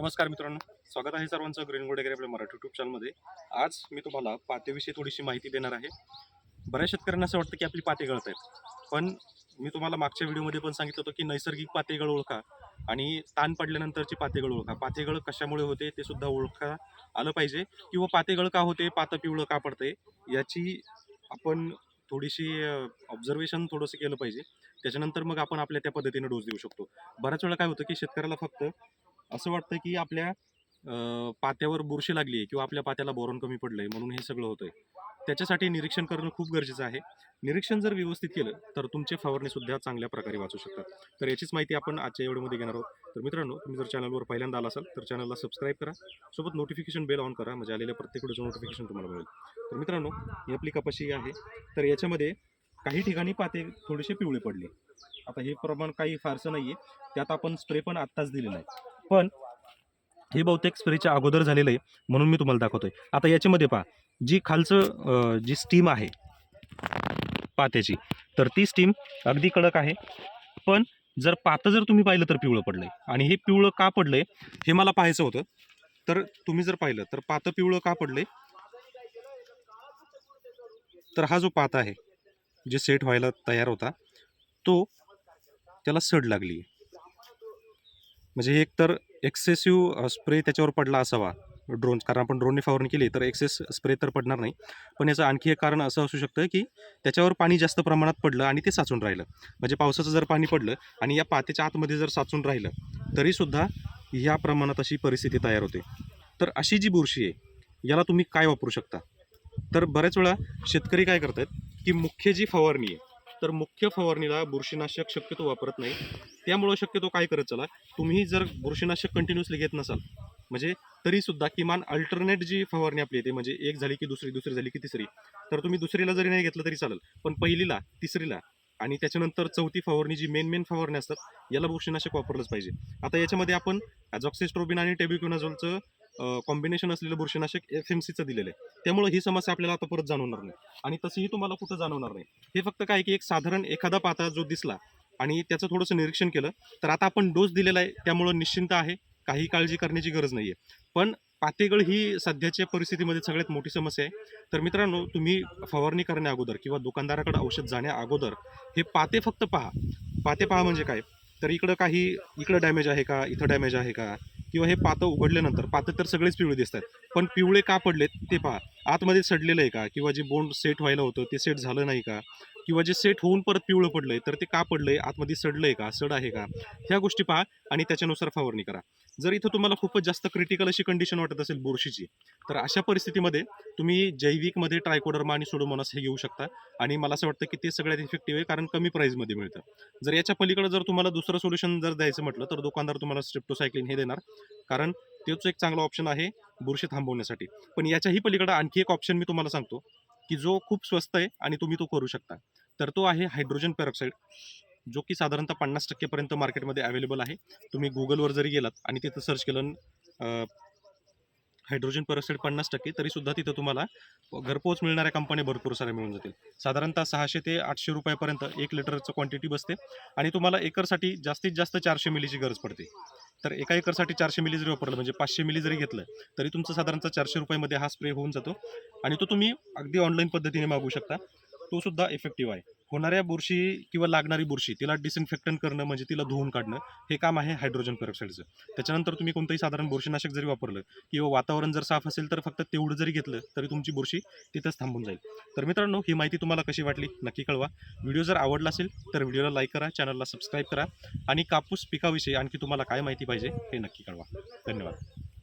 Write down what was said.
नमस्कार मित्रांनो. स्वागत आहे सर्वांचं ग्रीन गोड वगैरे आपल्या मराठी युट्यूब चॅनलमध्ये आज मी तुम्हाला पातेविषयी थोडीशी माहिती देणार आहे. बऱ्याच शेतकऱ्यांना असं वाटतं की आपली पाते गळत आहेत. पण मी तुम्हाला मागच्या व्हिडिओमध्ये पण सांगितलं होतं की नैसर्गिक पातेगळ ओळखा आणि ताण पडल्यानंतरची पातेगळ ओळखा. पातेगळ कशामुळे होते ते सुद्धा ओळखा आलं पाहिजे. किंवा पातेगळ का होते पातं पिवळं का पडते याची आपण थोडीशी ऑब्झर्वेशन थोडंसं केलं पाहिजे. त्याच्यानंतर मग आपण आपल्या त्या पद्धतीने डोस देऊ शकतो. बऱ्याच वेळा काय होतं की शेतकऱ्याला फक्त असं वाटतं की आपल्या पात्यावर बुरशी लागली आहे किंवा आपल्या पात्याला बोरॉन कमी पडलं आहे म्हणून हे सगळं होतं आहे त्याच्यासाठी निरीक्षण करणं खूप गरजेचं आहे. निरीक्षण जर व्यवस्थित केलं तर तुमचे फवारणीसुद्धा चांगल्या प्रकारे वाचू शकतात. तर याचीच माहिती आपण आजच्या एवढ्यामध्ये घेणार आहोत. तर मित्रांनो तुम्ही जर चॅनलवर पहिल्यांदा आला असाल तर चॅनलला सबस्क्राईब करा. सोबत नोटिफिकेशन बेल ऑन करा म्हणजे आलेल्या प्रत्येक व्हिडिओचं नोटिफिकेशन तुम्हाला मिळेल. तर मित्रांनो ही आपली कपाशी आहे. तर याच्यामध्ये काही ठिकाणी पाते थोडेसे पिवळे पडले. आता हे प्रमाण काही फारसं नाही आहे त्यात आपण स्प्रे पण आत्ताच दिलेला आहे. पण हे बहुतेक स्प्रेच्या अगोदर झालेलं आहे म्हणून मी तुम्हाला दाखवतोय. आता याच्यामध्ये पहा जी खालचं जी स्टीम आहे पात्याची तर ती स्टीम अगदी कडक आहे पण जर पातं जर तुम्ही पाहिलं तर पिवळं पडलंय. आणि हे पिवळं का पडलंय हे मला पाहायचं होतं. तर तुम्ही जर पाहिलं तर पातं पिवळं का पडलंय? तर हा जो पाता आहे जे सेट व्हायला तयार होता तो त्याला सड लागली म्हणजे एक एकतर एक्सेसिव्ह स्प्रे त्याच्यावर पडला असावा ड्रोन. कारण आपण ड्रोनने फवारणी केली तर एक्सेस स्प्रे तर पडणार नाही. पण याचं आणखी एक कारण असं असू शकतं की त्याच्यावर पाणी जास्त प्रमाणात पडलं आणि ते साचून राहिलं. म्हणजे पावसाचं जर पाणी पडलं आणि या पात्याच्या आतमध्ये जर साचून राहिलं तरीसुद्धा या प्रमाणात अशी परिस्थिती तयार होते. तर अशी जी बुरशी आहे याला तुम्ही काय वापरू शकता? तर बऱ्याच वेळा शेतकरी काय करतात की मुख्य जी फवारणी आहे तर मुख्य फवारणीला बुरशीनाशक शक्यतो वापरत नाही. त्यामुळं शक्यतो काय करत चला तुम्ही जर बुरशीनाशक कंटिन्युअसली घेत नसाल म्हणजे तरीसुद्धा किमान अल्टरनेट जी फवारणी आपली येते म्हणजे एक झाली की दुसरी दुसरी झाली की तिसरी तर तुम्ही दुसरीला जरी नाही घेतलं तरी चालेल पण पहिलीला तिसरीला आणि त्याच्यानंतर चौथी फवारणी जी मेन मेन फवारणी असतात याला बुरशीनाशक वापरलंच पाहिजे. आता याच्यामध्ये आपण ॲझॉक्सिस्ट्रोबिन आणि टेबिक्युनाझोलचं कॉम्बिनेशन असलेलं बुरशीनाशक एफ एम सीचं दिलेलं आहे. त्यामुळे ही समस्या आपल्याला आता परत जाणवणार नाही. आणि तसंही तुम्हाला कुठं जाणवणार नाही. हे फक्त काय की एक साधारण एखादा पाता जो दिसला आणि त्याचं थोडंसं निरीक्षण केलं तर आता आपण डोस दिलेला आहे त्यामुळं निश्चिंत आहे काही काळजी करण्याची गरज नाही आहे पण पातेगळ ही सध्याच्या परिस्थितीमध्ये सगळ्यात मोठी समस्या आहे. तर मित्रांनो तुम्ही फवारणी करण्या अगोदर किंवा दुकानदाराकडे औषध जाण्या अगोदर हे पाते फक्त पहा. पाते पहा म्हणजे काय? तर इकडं काही इकडं डॅमेज आहे का? इथं डॅमेज आहे का? किंवा हे पातं उघडल्यानंतर पातं तर सगळेच पिवळे दिसतात. पण पिवळे का पडलेत ते पहा. आतमध्ये सडलेलं आहे का? किंवा जे बोंड सेट व्हायला होतं ते सेट झालं नाही का? किंवा जे सेट होऊन परत पिवळं पडलंय तर ते का पडलंय? आतमध्ये सडलंय का? सड आहे का? ह्या गोष्टी पहा आणि त्याच्यानुसार फवारणी करा. जर इथं तुम्हाला खूपच जास्त क्रिटिकल अशी कंडिशन वाटत असेल बुरशीची तर अशा परिस्थितीमध्ये तुम्ही जैविकमध्ये ट्रायकोडर्मा आणि सोडोमोनास हे घेऊ शकता आणि मला असं वाटतं की ते सगळ्यात इफेक्टिव्ह आहे कारण कमी प्राईजमध्ये मिळतं. जर याच्या पलीकडे जर तुम्हाला दुसरं सोल्युशन जर द्यायचं म्हटलं तर दुकानदार तुम्हाला स्ट्रिप्टोसायक्लिन हे देणार. कारण तोच एक चांगला ऑप्शन आहे बुरशी थांबवण्यासाठी. पण याच्याही पलीकडे आणखी एक ऑप्शन मी तुम्हाला सांगतो. की जो खूप स्वस्त आहे आणि तुम्ही तो करू शकता. तर तो आहे हायड्रोजन पेरॉक्साईड जो की साधारणतः पन्नास टक्केपर्यंत मार्केटमध्ये अवेलेबल आहे. तुम्ही गुगलवर जरी गेलात आणि तिथं सर्च केलं हायड्रोजन पेरॉक्साईड पन्नास टक्के तरीसुद्धा तिथं तुम्हाला घरपोच मिळणाऱ्या कंपन्या भरपूर साऱ्या मिळून जातील. साधारणतः सहाशे ते आठशे रुपयापर्यंत एक लिटरचं क्वांटिटी बसते आणि तुम्हाला एकरसाठी जास्तीत जास्त चारशे मिलीची गरज पडते. तर एका एकरसाठी चारशे मिली जरी वापरलं म्हणजे पाचशे मिली जरी घेतलं तरी तुमचं साधारणतः चारशे रुपयामध्ये हा स्प्रे होऊन जातो आणि तो तुम्ही अगदी ऑनलाईन पद्धतीने मागू शकता. तो सुद्धा इफेक्टिव्ह आहे. होणाऱ्या बुरशी किंवा लागणारी बुरशी तिला डिसइन्फेक्टन करणं म्हणजे तिला धुवून काढणं हे काम आहे हायड्रोजन पेरॉक्साईडचं त्याच्यानंतर तुम्ही कोणतंही साधारण बुरशीनाशक जरी वापरलं किंवा वातावरण जर साफ असेल तर फक्त तेवढं जरी घेतलं तरी तुमची बुरशी तिथंच थांबून जाईल. तर मित्रांनो ही माहिती तुम्हाला कशी वाटली नक्की कळवा. व्हिडिओ जर आवडला असेल तर व्हिडिओला लाईक करा चॅनलला सबस्क्राईब करा. आणि कापूस पिकाविषयी आणखी तुम्हाला काय माहिती पाहिजे हे नक्की कळवा. धन्यवाद.